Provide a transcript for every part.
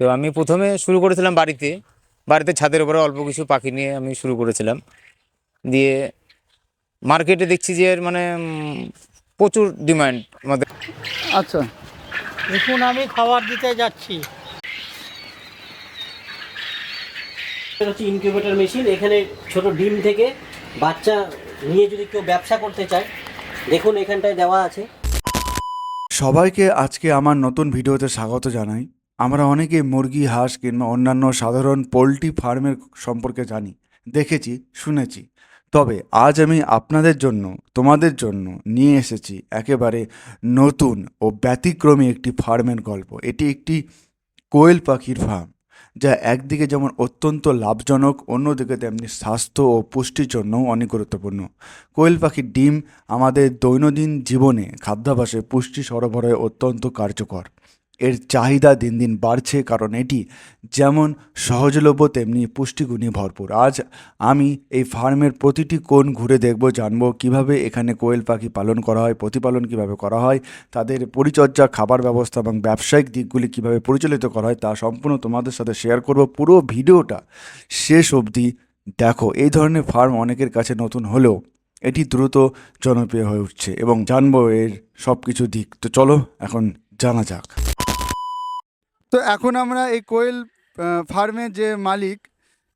তো আমি প্রথমে শুরু করেছিলাম বাড়িতে। বাড়িতে ছাদের উপরে অল্প কিছু পাখি নিয়ে আমি শুরু করেছিলাম। দিয়ে মার্কেটে দেখছি যে এর মানে প্রচুর ডিমান্ড আমাদের। আচ্ছা। দেখুন আমি খাবার দিতে যাচ্ছি। এটা হচ্ছে ইনকিউবেটর মেশিন এখানে ছোট ডিম থেকে বাচ্চা নিয়ে যদি কেউ ব্যবসা করতে চায় দেখুন এখানটায় দেওয়া আছে। সবাইকে আজকে আমার নতুন ভিডিওতে স্বাগত জানাই। আমরা অনেকে মুরগি, হাঁস কিংবা অন্যান্য সাধারণ পোলট্রি ফার্মের সম্পর্কে জানি, দেখেছি, শুনেছি। তবে আজ আমি আপনাদের জন্য, তোমাদের জন্য নিয়ে এসেছি একেবারে নতুন ও ব্যতিক্রমী একটি ফার্মের গল্প। এটি একটি কোয়েল পাখির ফার্ম, যা একদিকে যেমন অত্যন্ত লাভজনক, অন্যদিকে তেমনি স্বাস্থ্য ও পুষ্টির জন্যও অনেক গুরুত্বপূর্ণ। কোয়েল পাখির ডিম আমাদের দৈনন্দিন জীবনে খাদ্যাভ্যাসে পুষ্টি সরবরাহে অত্যন্ত কার্যকর। এর চাহিদা দিন দিন বাড়ছে কারণ এটি যেমন সহজলভ্য তেমনি পুষ্টিগুণে ভরপুর। আজ আমি এই ফার্মের প্রতিটি কোণ ঘুরে দেখব, জানব কীভাবে এখানে কোয়েল পাখি পালন করা হয়, প্রতিপালন কীভাবে করা হয়, তাদের পরিচর্যা, খাবার ব্যবস্থা এবং ব্যবসায়িক দিকগুলি কীভাবে পরিচালিত করা হয় তা সম্পূর্ণ তোমাদের সাথে শেয়ার করব পুরো ভিডিওটা। শেষ অবধি দেখো, এই ধরনের ফার্ম অনেকের কাছে নতুন হলেও এটি দ্রুত জনপ্রিয় হয়ে উঠছে এবং জানব এর সব কিছু দিক। তো চলো, এখন জানা যাক। তো এখন আমরা এই কোয়েল ফার্মের যে মালিক,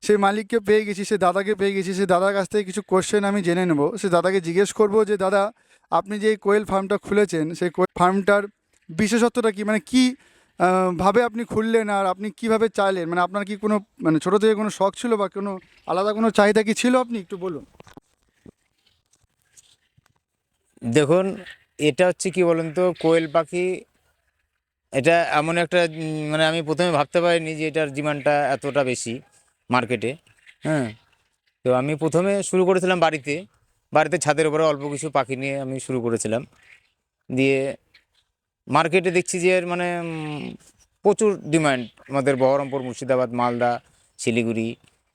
সেই মালিককে পেয়ে গেছি সে দাদাকে পেয়ে গেছি সে দাদার কাছ থেকে কিছু কোশ্চেন আমি জেনে নেব। সে দাদাকে জিজ্ঞেস করব যে, দাদা, আপনি যে কোয়েল ফার্মটা খুলেছেন, সেই কোয়েল ফার্মটার বিশেষত্বটা কি? মানে কি ভাবে আপনি খুললেন আর আপনি কীভাবে চাইলেন? মানে আপনার কি কোনো মানে ছোটো থেকে কোনো শখ ছিল বা কোনো আলাদা কোনো চাহিদা কি ছিল আপনি? একটু বলুন। দেখুন, এটা হচ্ছে কি বলুন তো, কোয়েল পাখি এটা এমন একটা মানে আমি প্রথমে ভাবতে পারিনি যে এটার ডিমান্ডটা এতটা বেশি মার্কেটে হ্যাঁ। তো আমি প্রথমে শুরু করেছিলাম বাড়িতে বাড়িতে ছাদের উপরে অল্প কিছু পাখি নিয়ে আমি শুরু করেছিলাম। দিয়ে মার্কেটে দেখছি যে এর মানে প্রচুর ডিমান্ড। আমাদের বহরমপুর, মুর্শিদাবাদ, মালদা, শিলিগুড়ি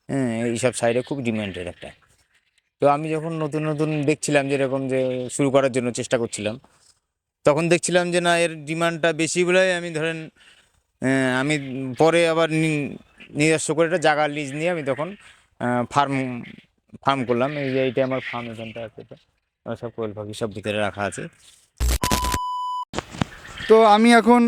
হ্যাঁ এইসব সাইডে খুব ডিমান্ডের একটা। তো আমি যখন নতুন নতুন দেখছিলাম যেরকম যে শুরু করার জন্য চেষ্টা করছিলাম তখন দেখছিলাম যে না, এর ডিমান্ডটা বেশি বলেই আমি ধরেন আমি পরে আবার নিজস্ব করে একটা জায়গা লিজ নিয়ে আমি তখন ফার্ম ফার্ম করলাম। এই যে এইটা আমার ফার্ম এখানটা আছে। সব কোয়েল পাখি সব ভিতরে রাখা আছে। তো আমি এখন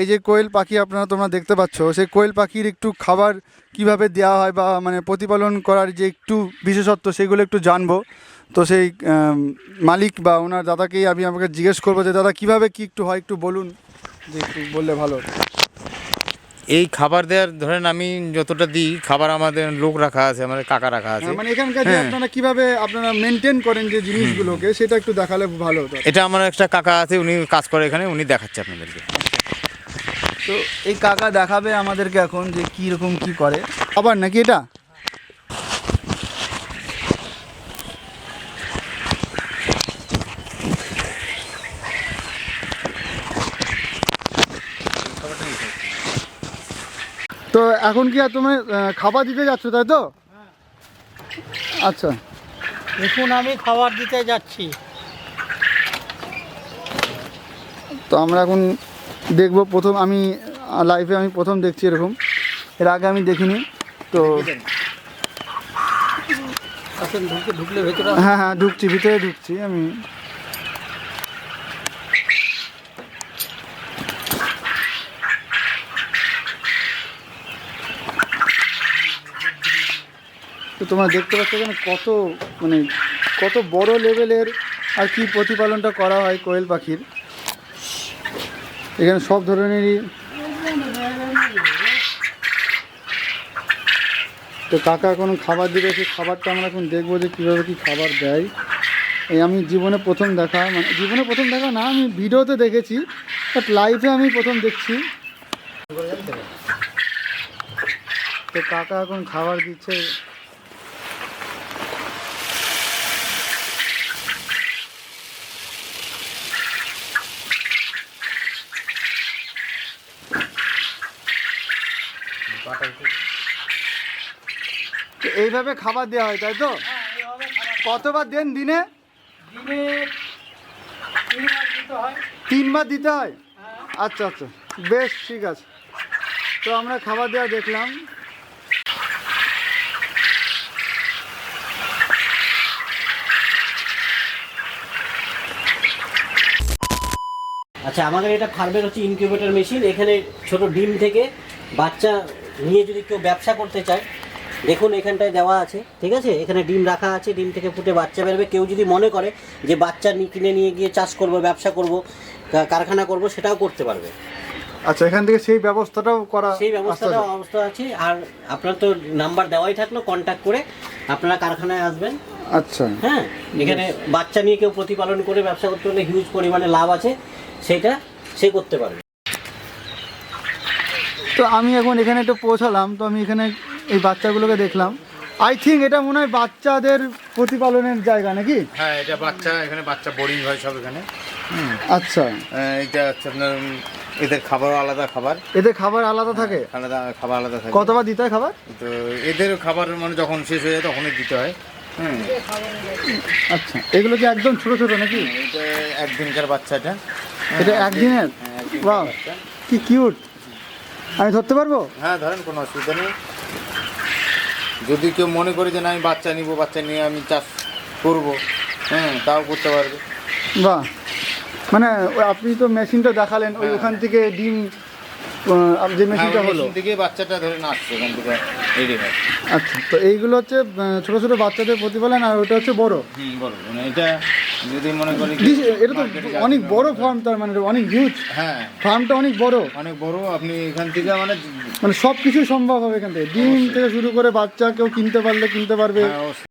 এই যে কোয়েল পাখি আপনারা তোমরা দেখতে পাচ্ছ, সেই কোয়েল পাখির একটু খাবার কীভাবে দেওয়া হয় বা মানে প্রতিপালন করার যে একটু বিশেষত্ব, সেগুলো একটু জানব। তো সেই মালিক বা ওনার দাদাকেই আমি আমাকে জিজ্ঞেস করব যে দাদা কীভাবে কী একটু হয় একটু বলুন যে একটু বললে ভালো এই খাবার দেওয়ার ধরেন আমি যতটা দিই খাবার আমাদের লোক রাখা আছে আমাদের কাকা রাখা আছে। মানে এখানকার যে হ্যাঁ। আপনারা কীভাবে আপনারা মেনটেন করেন যে জিনিসগুলোকে সেটা একটু দেখালে ভালো হতো এটা আমার একটা কাকা আছে উনি কাজ করে এখানে উনি দেখাচ্ছে আপনাদেরকে। তো এই কাকা দেখাবে আমাদেরকে এখন যে কি রকম কি করে। আবার নাকি এটা? তো এখন কি আর তুমি খাবার দিতে যাচ্ছ তাই তো? আচ্ছা। দেখুন আমি খাবার দিতে যাচ্ছি। তো আমরা এখন দেখব প্রথম আমি লাইফে আমি প্রথম দেখছি এরকম। এর আগে আমি দেখিনি তো ঢুকলে ভেতরে হ্যাঁ হ্যাঁ ঢুকছি ভিতরে ঢুকছি আমি। তো তোমরা দেখতে পাচ্ছ এখানে কত মানে কত বড় লেভেলের আর কি প্রতিপালনটা করা হয় কোয়েল পাখির। এখানে সব ধরনেরই তো কাকা এখন খাবার দিবে, সেই খাবারটা আমরা এখন দেখব যে কীভাবে কী খাবার দেয়। এই আমি জীবনে প্রথম দেখা মানে জীবনে প্রথম দেখা না, আমি ভিডিওতে দেখেছি বাট লাইভে আমি প্রথম দেখছি। তো কাকা এখন খাবার দিচ্ছে। এইভাবে খাবার দেওয়া হয় তাই তো? কতবার দেন দিনে? দিনে তিনবার দিতে হয়। তিনবার দিতে হয়? আচ্ছা আচ্ছা। বেশ ঠিক আছে। তো আমরা খাবার দেওয়া দেখলাম। আচ্ছা আমাদের এটা ফার্মের হচ্ছে ইনকিউবেটর মেশিন এখানে ছোট ডিম থেকে বাচ্চা নিয়ে যদি কেউ ব্যবসা করতে চায় দেখুন এখানটায় দেওয়া আছে ঠিক আছে? এখানে ডিম রাখা আছে ডিম থেকে ফুটে বাচ্চা বেরোবে। কেউ যদি মনে করে যে বাচ্চা কিনে নিয়ে গিয়ে চাষ করব ব্যবসা করব কারখানা করব সেটাও করতে পারবে। আচ্ছা এখান থেকে সেই ব্যবস্থাটাও করা সেই ব্যবস্থাটাও অবস্থা আছে। আর আপনার তো নাম্বার দেওয়াই থাকল কন্ট্যাক্ট করে আপনারা কারখানায় আসবেন। আচ্ছা। হ্যাঁ? এখানে বাচ্চা নিয়ে কেউ প্রতিপালন করে ব্যবসা করতে হলে হিউজ পরিমাণে লাভ আছে। সেটা সে করতে পারবে। তো আমি এখন এখানে একটু পৌঁছালাম তো আমি এখানে এই বাচ্চাগুলোকে দেখলাম। আই থিঙ্ক এটা মনে হয় বাচ্চাদের প্রতিপালনের জায়গা নাকি? হ্যাঁ এটা বাচ্চা এখানে বাচ্চা বোরিং হয় সব এখানে। আচ্ছা। আহ, এটা হচ্ছে আপনার এদের খাবার আলাদা খাবার। এদের খাবার আলাদা থাকে? আলাদা খাবার আলাদা থাকে। কতবার দিতে হয় খাবার? তো এদের খাবার মানে যখন শেষ হয়ে যায় তখনই দিতে হয়। আচ্ছা এগুলো কি একদম ছোট ছোট নাকি? এটা একদিনকার বাচ্চাটা এটা। একদিনের? হ্যাঁ, বাহ কি কিউট আমি ধরতে পারব? হ্যাঁ ধরেন কোনো অসুবিধা নেই। যদি কেউ মনে করে যে না আমি বাচ্চা নিব বাচ্চা নিয়ে আমি চাষ করব হ্যাঁ তাও করতে পারবে। বাহ। মানে আপনি তো মেশিনটা দেখালেন ওই হ্যাঁ। ওখান থেকে ডিম যে হ্যাঁ, মেশিনটা হলো। থেকে বাচ্চাটা ধরে আসছে ওখান থেকে রেডি হয়। আচ্ছা তো এইগুলো হচ্ছে ছোট ছোট বাচ্চাদের প্রতিপালন আর ওটা হচ্ছে বড়? হুম বলো মানে এটা যদি মনে করি এটা তো অনেক বড় ফার্ম তার মানে অনেক হিউজ হ্যাঁ। ফার্মটা অনেক বড়। অনেক বড় আপনি এখান থেকে মানে মানে সব কিছু সম্ভব হবে এখান থেকে। ডিম থেকে শুরু করে বাচ্চা কেউ কিনতে পারলে কিনতে পারবে। হ্যাঁ।